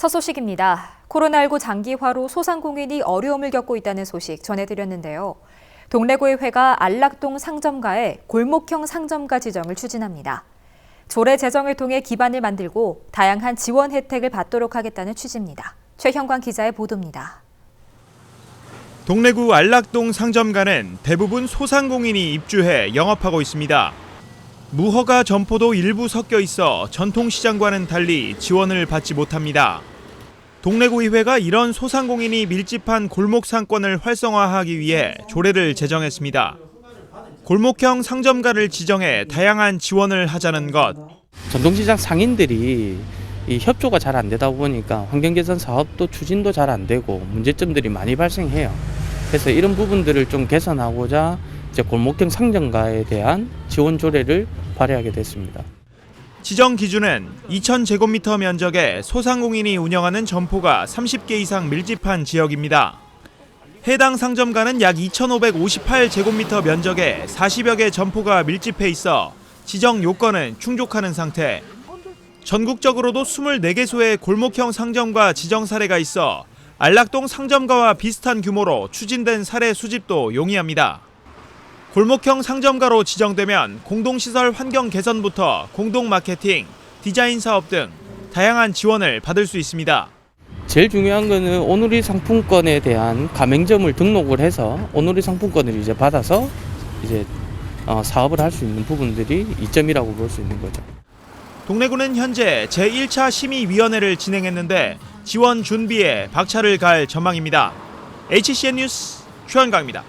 첫 소식입니다. 코로나19 장기화로 소상공인이 어려움을 겪고 있다는 소식 전해드렸는데요. 동래구의회가 안락동 상점가에 골목형 상점가 지정을 추진합니다. 조례 제정을 통해 기반을 만들고 다양한 지원 혜택을 받도록 하겠다는 취지입니다. 최형관 기자의 보도입니다. 동래구 안락동 상점가는 대부분 소상공인이 입주해 영업하고 있습니다. 무허가 점포도 일부 섞여 있어 전통시장과는 달리 지원을 받지 못합니다. 동래구의회가 이런 소상공인이 밀집한 골목 상권을 활성화하기 위해 조례를 제정했습니다. 골목형 상점가를 지정해 다양한 지원을 하자는 것. 전통시장 상인들이 이 협조가 잘 안 되다 보니까 환경 개선 사업도 추진도 잘 안 되고 문제점들이 많이 발생해요. 그래서 이런 부분들을 좀 개선하고자 이제 골목형 상점가에 대한 지원 조례를 발의하게 됐습니다. 지정 기준은 2,000제곱미터 면적의 소상공인이 운영하는 점포가 30개 이상 밀집한 지역입니다. 해당 상점가는 약 2,558제곱미터 면적의 40여 개 점포가 밀집해 있어 지정 요건은 충족하는 상태. 전국적으로도 24개소의 골목형 상점과 지정 사례가 있어 안락동 상점가와 비슷한 규모로 추진된 사례 수집도 용이합니다. 골목형 상점가로 지정되면 공동시설 환경 개선부터 공동 마케팅, 디자인 사업 등 다양한 지원을 받을 수 있습니다. 제일 중요한 거는 오누리 상품권에 대한 가맹점을 등록을 해서 오누리 상품권을 이제 받아서 이제 어, 사업을 할 수 있는 부분들이 이점이라고 볼 수 있는 거죠. 동래구는 현재 제1차 심의위원회를 진행했는데 지원 준비에 박차를 갈 전망입니다. HCN 뉴스 최원강입니다.